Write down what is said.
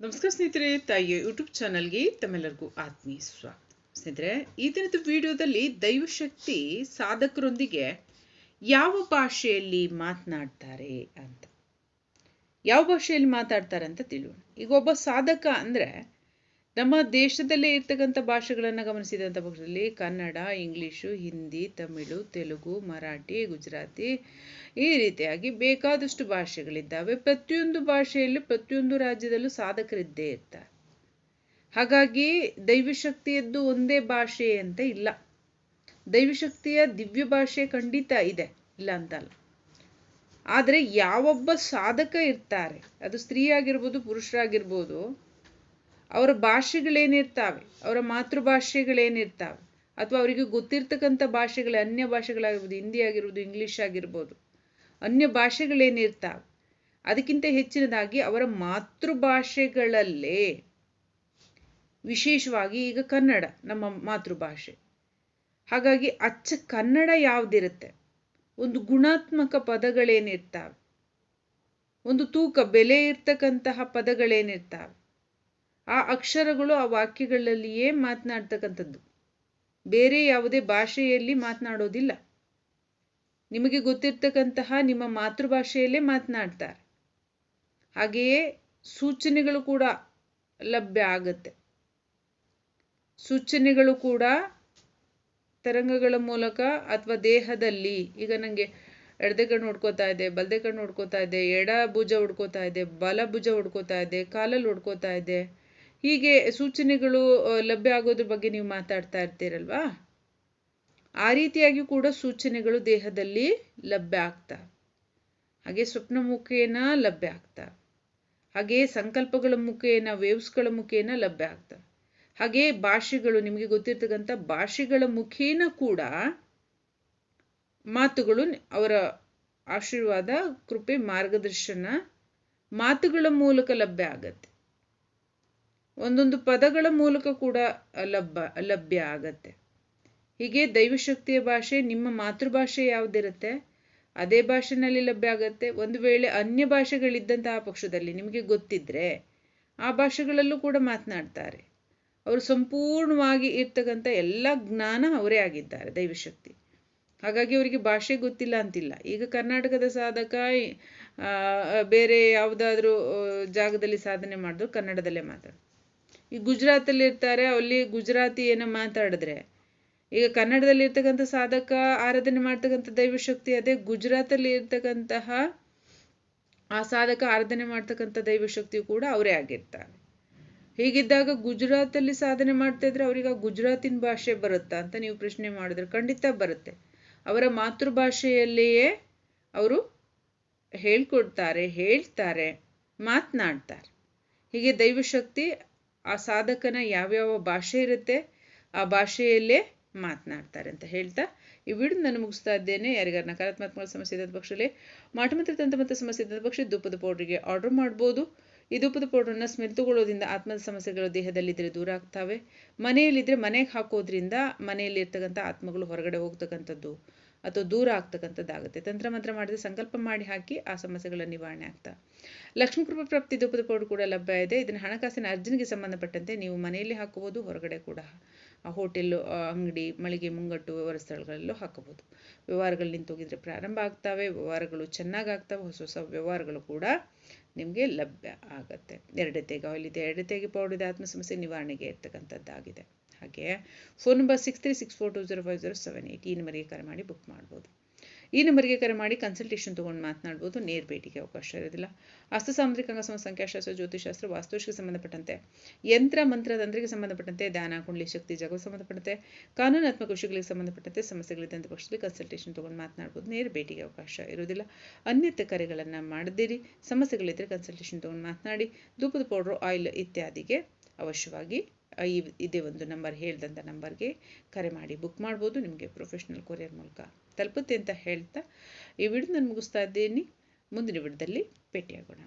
ನಮಸ್ಕಾರ ಸ್ನೇಹಿತರೆ, ತಾಯಿಯ ಯೂಟ್ಯೂಬ್ ಚಾನಲ್ಗೆ ತಮ್ಮೆಲ್ಲರಿಗೂ ಆತ್ಮೀಯ ಸ್ವಾಗತ. ಸ್ನೇಹಿತರೆ, ಈ ದಿನದ ವಿಡಿಯೋದಲ್ಲಿ ದೈವಶಕ್ತಿ ಸಾಧಕರೊಂದಿಗೆ ಯಾವ ಭಾಷೆಯಲ್ಲಿ ಮಾತನಾಡ್ತಾರೆ ಅಂತ. ಯಾವ ಭಾಷೆಯಲ್ಲಿ ಮಾತಾಡ್ತಾರೆ ಅಂತ ತಿಳಿಯೋಣ. ಈಗ ಒಬ್ಬ ಸಾಧಕ ಅಂದರೆ ನಮ್ಮ ದೇಶದಲ್ಲೇ ಇರ್ತಕ್ಕಂಥ ಭಾಷೆಗಳನ್ನು ಗಮನಿಸಿದಂಥ ಪಕ್ಷದಲ್ಲಿ ಕನ್ನಡ, ಇಂಗ್ಲೀಷು, ಹಿಂದಿ, ತಮಿಳು, ತೆಲುಗು, ಮರಾಠಿ, ಗುಜರಾತಿ ಈ ರೀತಿಯಾಗಿ ಬೇಕಾದಷ್ಟು ಭಾಷೆಗಳಿದ್ದಾವೆ. ಪ್ರತಿಯೊಂದು ಭಾಷೆಯಲ್ಲಿ ಪ್ರತಿಯೊಂದು ರಾಜ್ಯದಲ್ಲೂ ಸಾಧಕರಿದ್ದೇ ಇರ್ತಾರೆ. ಹಾಗಾಗಿ ದೈವಶಕ್ತಿಯದ್ದು ಒಂದೇ ಭಾಷೆ ಅಂತ ಇಲ್ಲ. ದೈವಶಕ್ತಿಯ ದಿವ್ಯ ಭಾಷೆ ಖಂಡಿತ ಇದೆ, ಇಲ್ಲ ಅಂತಲ್ಲ. ಆದರೆ ಯಾವೊಬ್ಬ ಸಾಧಕ ಇರ್ತಾರೆ, ಅದು ಸ್ತ್ರೀ ಆಗಿರ್ಬೋದು ಪುರುಷರಾಗಿರ್ಬೋದು ಅವರ ಭಾಷೆಗಳೇನಿರ್ತಾವೆ, ಅವರ ಮಾತೃಭಾಷೆಗಳೇನಿರ್ತಾವೆ, ಅಥವಾ ಅವರಿಗೆ ಗೊತ್ತಿರ್ತಕ್ಕಂಥ ಭಾಷೆಗಳು ಅನ್ಯ ಭಾಷೆಗಳಾಗಿರ್ಬೋದು, ಹಿಂದಿ ಆಗಿರ್ಬೋದು, ಇಂಗ್ಲೀಷ್ ಆಗಿರ್ಬೋದು, ಅನ್ಯ ಭಾಷೆಗಳೇನಿರ್ತಾವೆ, ಅದಕ್ಕಿಂತ ಹೆಚ್ಚಿನದಾಗಿ ಅವರ ಮಾತೃಭಾಷೆಗಳಲ್ಲೇ ವಿಶೇಷವಾಗಿ ಈಗ ಕನ್ನಡ, ನಮ್ಮ ಮಾತೃಭಾಷೆ. ಹಾಗಾಗಿ ಅಚ್ಚ ಕನ್ನಡ ಯಾವುದಿರುತ್ತೆ? ಒಂದು ಗುಣಾತ್ಮಕ ಪದಗಳೇನಿರ್ತಾವೆ? ಒಂದು ತೂಕ, ಬೆಲೆ ಇರ್ತಕ್ಕಂತಹ ಪದಗಳೇನಿರ್ತಾವೆ? ಆ ಅಕ್ಷರಗಳು ಆ ವಾಕ್ಯಗಳಲ್ಲಿಯೇ ಮಾತನಾಡ್ತಕ್ಕಂಥದ್ದು. ಬೇರೆ ಯಾವುದೇ ಭಾಷೆಯಲ್ಲಿ ಮಾತನಾಡೋದಿಲ್ಲ. ನಿಮಗೆ ಗೊತ್ತಿರ್ತಕ್ಕಂತಹ ನಿಮ್ಮ ಮಾತೃಭಾಷೆಯಲ್ಲೇ ಮಾತನಾಡ್ತಾರೆ. ಹಾಗೆಯೇ ಸೂಚನೆಗಳು ಕೂಡ ಲಭ್ಯ ಆಗುತ್ತೆ. ಸೂಚನೆಗಳು ಕೂಡ ತರಂಗಗಳ ಮೂಲಕ ಅಥವಾ ದೇಹದಲ್ಲಿ, ಈಗ ನನಗೆ ಎಡದೆ ಕಣ್ಣು ಹೊಡ್ಕೋತಾ ಇದೆ, ಬಲದೆ ಕಣ್ಣು ಹೊಡ್ಕೋತಾ ಇದೆ, ಎಡ ಭುಜ ಹೊಡ್ಕೋತಾ ಇದೆ, ಬಲ ಭುಜ ಹೊಡ್ಕೋತಾ ಇದೆ, ಕಾಲಲ್ಲಿ ಹೊಡ್ಕೋತಾ ಇದೆ ಹೀಗೆ ಸೂಚನೆಗಳು ಲಭ್ಯ ಆಗೋದ್ರ ಬಗ್ಗೆ ನೀವು ಮಾತಾಡ್ತಾ ಇರ್ತೀರಲ್ವಾ? ಆ ರೀತಿಯಾಗಿ ಕೂಡ ಸೂಚನೆಗಳು ದೇಹದಲ್ಲಿ ಲಭ್ಯ ಆಗ್ತಾ. ಹಾಗೆ ಸ್ವಪ್ನ ಮುಖೇನ ಲಭ್ಯ ಆಗ್ತಾ. ಹಾಗೆ ಸಂಕಲ್ಪಗಳ ಮುಖೇನ, ವೇವ್ಸ್ಗಳ ಮುಖೇನ ಲಭ್ಯ ಆಗ್ತಾ. ಹಾಗೆ ಭಾಷೆಗಳು, ನಿಮಗೆ ಗೊತ್ತಿರ್ತಕ್ಕಂಥ ಭಾಷೆಗಳ ಮುಖೇನ ಕೂಡ ಮಾತುಗಳು ಅವರ ಆಶೀರ್ವಾದ, ಕೃಪೆ, ಮಾರ್ಗದರ್ಶನ ಮಾತುಗಳ ಮೂಲಕ ಲಭ್ಯ ಆಗತ್ತೆ. ಒಂದೊಂದು ಪದಗಳ ಮೂಲಕ ಕೂಡ ಲಭ್ಯ ಲಭ್ಯ ಆಗತ್ತೆ. ಹೀಗೆ ದೈವಶಕ್ತಿಯ ಭಾಷೆ, ನಿಮ್ಮ ಮಾತೃಭಾಷೆ ಯಾವುದಿರುತ್ತೆ, ಅದೇ ಭಾಷೆನಲ್ಲಿ ಲಭ್ಯ ಆಗತ್ತೆ. ಒಂದು ವೇಳೆ ಅನ್ಯ ಭಾಷೆಗಳಿದ್ದಂತಹ ಪಕ್ಷದಲ್ಲಿ ನಿಮಗೆ ಗೊತ್ತಿದ್ರೆ ಆ ಭಾಷೆಗಳಲ್ಲೂ ಕೂಡ ಮಾತನಾಡ್ತಾರೆ. ಅವರು ಸಂಪೂರ್ಣವಾಗಿ ಇರ್ತಕ್ಕಂಥ ಎಲ್ಲ ಜ್ಞಾನ ಅವರೇ ಆಗಿದ್ದಾರೆ ದೈವಶಕ್ತಿ. ಹಾಗಾಗಿ ಅವರಿಗೆ ಭಾಷೆ ಗೊತ್ತಿಲ್ಲ ಅಂತಿಲ್ಲ. ಈಗ ಕರ್ನಾಟಕದ ಸಾಧಕ ಬೇರೆ ಯಾವುದಾದ್ರೂ ಜಾಗದಲ್ಲಿ ಸಾಧನೆ ಮಾಡಿದ್ರು ಕನ್ನಡದಲ್ಲೇ ಮಾತಾಡ ಈ ಗುಜರಾತಲ್ಲಿ ಇರ್ತಾರೆ, ಅಲ್ಲಿ ಗುಜರಾತಿ ಏನೋ ಮಾತಾಡಿದ್ರೆ. ಈಗ ಕನ್ನಡದಲ್ಲಿ ಇರ್ತಕ್ಕಂಥ ಸಾಧಕ, ಆರಾಧನೆ ಮಾಡ್ತಕ್ಕಂಥ ದೈವಶಕ್ತಿ ಅದೇ ಗುಜರಾತಲ್ಲಿ ಇರ್ತಕ್ಕಂತಹ ಆ ಸಾಧಕ, ಆರಾಧನೆ ಮಾಡ್ತಕ್ಕಂಥ ದೈವಶಕ್ತಿ ಕೂಡ ಅವರೇ ಆಗಿರ್ತಾರೆ ಹೀಗಿದ್ದಾಗ ಗುಜರಾತಲ್ಲಿ ಸಾಧನೆ ಮಾಡ್ತಾ ಇದ್ರೆ ಅವ್ರಿಗೆ ಆ ಗುಜರಾತಿನ ಭಾಷೆ ಬರುತ್ತಾ ಅಂತ ನೀವು ಪ್ರಶ್ನೆ ಮಾಡಿದ್ರೆ ಖಂಡಿತ ಬರುತ್ತೆ. ಅವರ ಮಾತೃಭಾಷೆಯಲ್ಲಿಯೇ ಅವರು ಹೇಳ್ಕೊಡ್ತಾರೆ, ಹೇಳ್ತಾರೆ, ಮಾತನಾಡ್ತಾರೆ. ಹೀಗೆ ದೈವಶಕ್ತಿ ಆ ಸಾಧಕನ ಯಾವ್ಯಾವ ಭಾಷೆ ಇರುತ್ತೆ, ಆ ಭಾಷೆಯಲ್ಲೇ ಮಾತನಾಡ್ತಾರೆ ಅಂತ ಹೇಳ್ತಾ ಈ ವಿಡಿಯೋ ನಾನು ಮುಗಿಸ್ತಾ ಇದ್ದೇನೆ. ಯಾರಿಗಾರ ನಕಾರಾತ್ಮಕ ಸಮಸ್ಯೆ ಇದ್ದ ಪಕ್ಷದಲ್ಲಿ ಮಾಟಮಂತ್ರ ಮತ್ತು ಸಮಸ್ಯೆ ಇದ್ದ ಪಕ್ಷ ದುಪ್ಪದ ಪೌಡ್ರಿಗೆ ಆರ್ಡರ್ ಮಾಡ್ಬೋದು. ಈ ದುಪ್ಪದ ಪೌಡ್ರನ್ನ ಸ್ಮೆಲ್ ಆತ್ಮದ ಸಮಸ್ಯೆಗಳು ದೇಹದಲ್ಲಿದ್ದರೆ ದೂರ ಆಗ್ತವೆ. ಮನೆಯಲ್ಲಿದ್ದರೆ ಮನೆಗೆ ಹಾಕೋದ್ರಿಂದ ಮನೆಯಲ್ಲಿ ಇರ್ತಕ್ಕಂಥ ಆತ್ಮಗಳು ಹೊರಗಡೆ ಹೋಗ್ತಕ್ಕಂಥದ್ದು ಅಥವಾ ದೂರ ಆಗ್ತಕ್ಕಂಥದ್ದಾಗುತ್ತೆ. ತಂತ್ರ ಮಂತ್ರ ಮಾಡಿದ್ರೆ ಸಂಕಲ್ಪ ಮಾಡಿ ಹಾಕಿ ಆ ಸಮಸ್ಯೆಗಳ ನಿವಾರಣೆ ಆಗ್ತಾ ಲಕ್ಷ್ಮೀ ಕೃಪಾ ಪ್ರಾಪ್ತಿ ಧೂಪದ ಪೌಡರ್ ಕೂಡ ಲಭ್ಯ ಇದೆ. ಇದನ್ನು ಹಣಕಾಸಿನ ಅರ್ಜನೆಗೆ ಸಂಬಂಧಪಟ್ಟಂತೆ ನೀವು ಮನೆಯಲ್ಲಿ ಹಾಕಬಹುದು, ಹೊರಗಡೆ ಕೂಡ ಆ ಹೋಟೆಲ್ಲು ಅಂಗಡಿ, ಮಳಿಗೆ ಮುಂಗಟ್ಟು ವ್ಯವಹಾರ ಸ್ಥಳಗಳಲ್ಲೂ ಹಾಕಬಹುದು. ವ್ಯವಹಾರಗಳು ನಿಂತೋಗಿದ್ರೆ ಪ್ರಾರಂಭ ಆಗ್ತವೆ, ವ್ಯವಹಾರಗಳು ಚೆನ್ನಾಗಿ ಆಗ್ತವೆ ಹೊಸ ಹೊಸ ವ್ಯವಹಾರಗಳು ಕೂಡ ನಿಮಗೆ ಲಭ್ಯ ಆಗತ್ತೆ. ಎರಡತೆಗೆ ಇಲ್ಲಿ ಎರಡತೆಗೆ ಪೌಡರ್ ಆತ್ಮ ಸಮಸ್ಯೆ ನಿವಾರಣೆಗೆ ಇರ್ತಕ್ಕಂಥದ್ದಾಗಿದೆ. ಹಾಗೆ phone number six three six four two zero five zero seven eight ಈ ನಂಬರ್ಗೆ ಕರೆ ಮಾಡಿ ಬುಕ್ ಮಾಡ್ಬೋದು. ಈ ನಂಬರ್ಗೆ ಕರೆ ಮಾಡಿ ಕನ್ಸಲ್ಟೇಷನ್ ತೊಗೊಂಡು ಮಾತನಾಡ್ಬೋದು. ನೇರ ಭೇಟಿಗೆ ಅವಕಾಶ ಇರೋದಿಲ್ಲ. ಹಸ್ತ ಸಾಮುದ್ರಿಕ ಅಂಗಸಮ ಸಂಖ್ಯಾಶಾಸ್ತ್ರ ಜ್ಯೋತಿಷಾಸ್ತ್ರ ವಾಸ್ತುಶಿಗೆ ಸಂಬಂಧಪಟ್ಟಂತೆ ಯಂತ್ರ, ಮಂತ್ರ ತಂತ್ರಿಗೆ ಸಂಬಂಧಪಟ್ಟಂತೆ ದಾನ ಕುಂಡಲಿ ಶಕ್ತಿ ಜಗಕ್ಕೆ ಸಂಬಂಧಪಟ್ಟಂತೆ ಕಾನೂನಾತ್ಮಕ ವಿಷಯಗಳಿಗೆ ಸಂಬಂಧಪಟ್ಟಂತೆ ಸಮಸ್ಯೆಗಳಿದ್ದಂಥ ಪಕ್ಷದಲ್ಲಿ ಕನ್ಸಲ್ಟೇಷನ್ ತೊಗೊಂಡು ಮಾತನಾಡ್ಬೋದು. ನೇರ ಭೇಟಿಗೆ ಅವಕಾಶ ಇರೋದಿಲ್ಲ. ಅನ್ಯತೆ ಕರೆಗಳನ್ನು ಮಾಡದಿರಿ. ಸಮಸ್ಯೆಗಳಿದ್ದರೆ ಕನ್ಸಲ್ಟೇಷನ್ ತೊಗೊಂಡು ಮಾತನಾಡಿ. ಧೂಪದ ಪೌಡ್ರು ಆಯಿಲ್ ಇತ್ಯಾದಿಗೆ ಅವಶ್ಯವಾಗಿ ಈ ಇದೇ ಒಂದು ನಂಬರ್ ಹೇಳ್ದಂಥ ನಂಬರ್ಗೆ ಕರೆ ಮಾಡಿ. ಬುಕ್ ಮಾಡ್ಬೋದು, ನಿಮಗೆ ಪ್ರೊಫೆಷ್ನಲ್ ಕೊರಿಯರ್ ಮೂಲಕ ತಲುಪುತ್ತೆ ಅಂತ ಹೇಳ್ತಾ ಈ ವಿಡಿಯೋ ನಾನು ಮುಗಿಸ್ತಾ ಇದ್ದೀನಿ. ಮುಂದಿನ ವಿಡಿಯೋದಲ್ಲಿ ಭೇಟಿಯಾಗೋಣ.